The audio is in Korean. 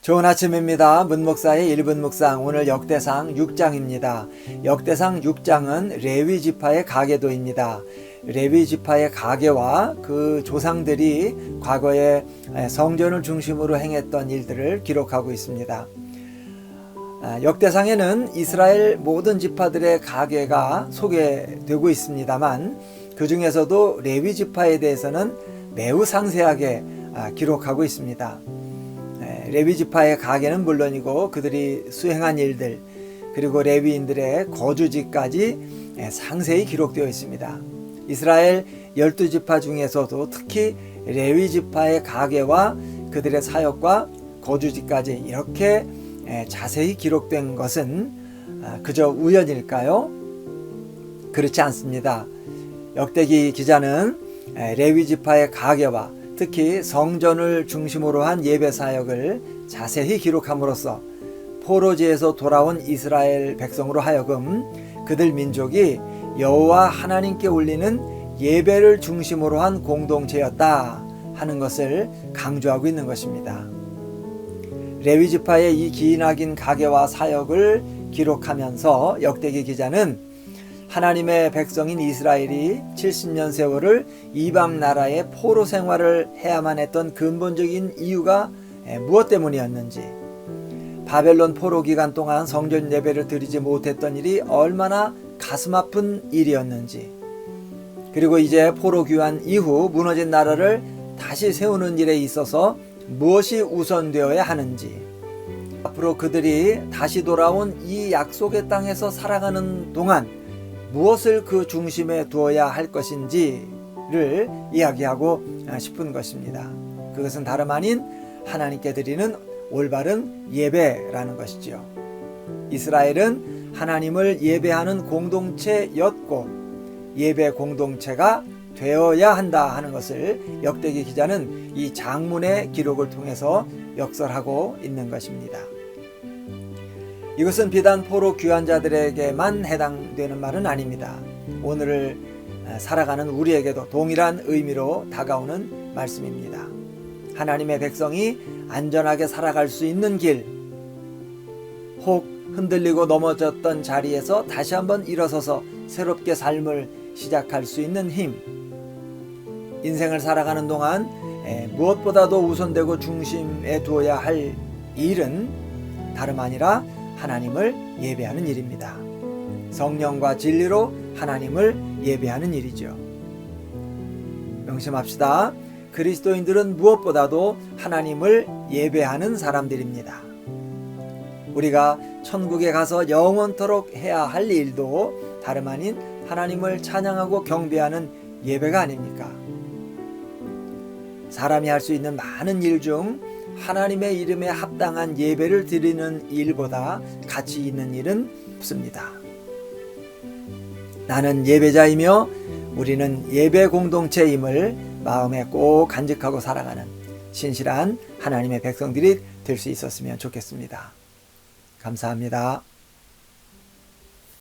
좋은 아침입니다. 문목사의 1분 묵상 오늘 역대상 6장입니다. 역대상 6장은 레위 지파의 가계도입니다. 레위 지파의 가계와 그 조상들이 과거에 성전을 중심으로 행했던 일들을 기록하고 있습니다. 아, 역대상에는 이스라엘 모든 지파들의 가계가 소개되고 있습니다만 그 중에서도 레위 지파에 대해서는 매우 상세하게 아, 기록하고 있습니다. 레위 지파의 가계는 물론이고 그들이 수행한 일들 그리고 레위인들의 거주지까지 상세히 기록되어 있습니다. 이스라엘 열두 지파 중에서도 특히 레위 지파의 가계와 그들의 사역과 거주지까지 이렇게 자세히 기록된 것은 아, 그저 우연일까요? 그렇지 않습니다. 역대기 기자는 레위 지파의 가계와 특히 성전을 중심으로 한 예배 사역을 자세히 기록함으로써 포로지에서 돌아온 이스라엘 백성으로 하여금 그들 민족이 여호와 하나님께 올리는 예배를 중심으로 한 공동체였다 하는 것을 강조하고 있는 것입니다. 레위 지파의 이 기나긴 가계와 사역을 기록하면서 역대기 기자는 하나님의 백성인 이스라엘이 70년 세월을 이방 나라의 포로 생활을 해야만 했던 근본적인 이유가 무엇 때문이었는지, 바벨론 포로 기간 동안 성전 예배를 드리지 못했던 일이 얼마나 가슴 아픈 일이었는지, 그리고 이제 포로 귀환 이후 무너진 나라를 다시 세우는 일에 있어서 무엇이 우선되어야 하는지, 앞으로 그들이 다시 돌아온 이 약속의 땅에서 살아가는 동안 무엇을 그 중심에 두어야 할 것인지를 이야기하고 싶은 것입니다. 그것은 다름 아닌 하나님께 드리는 올바른 예배라는 것이지요. 이스라엘은 하나님을 예배하는 공동체였고 예배 공동체가 되어야 한다 하는 것을 역대기 기자는 이 장문의 기록을 통해서 역설하고 있는 것입니다. 이것은 비단 포로 귀환자들에게만 해당되는 말은 아닙니다. 오늘을 살아가는 우리에게도 동일한 의미로 다가오는 말씀입니다. 하나님의 백성이 안전하게 살아갈 수 있는 길, 혹 흔들리고 넘어졌던 자리에서 다시 한번 일어서서 새롭게 삶을 시작할 수 있는 힘, 인생을 살아가는 동안 무엇보다도 우선되고 중심에 두어야 할 일은 다름 아니라 하나님을 예배하는 일입니다. 성령과 진리로 하나님을 예배하는 일이죠. 명심합시다. 그리스도인들은 무엇보다도 하나님을 예배하는 사람들입니다. 우리가 천국에 가서 영원토록 해야 할 일도 다름 아닌 하나님을 찬양하고 경배하는 예배가 아닙니까? 사람이 할 수 있는 많은 일 중 하나님의 이름에 합당한 예배를 드리는 일보다 가치 있는 일은 없습니다. 나는 예배자이며 우리는 예배 공동체임을 마음에 꼭 간직하고 살아가는 신실한 하나님의 백성들이 될 수 있었으면 좋겠습니다. 감사합니다.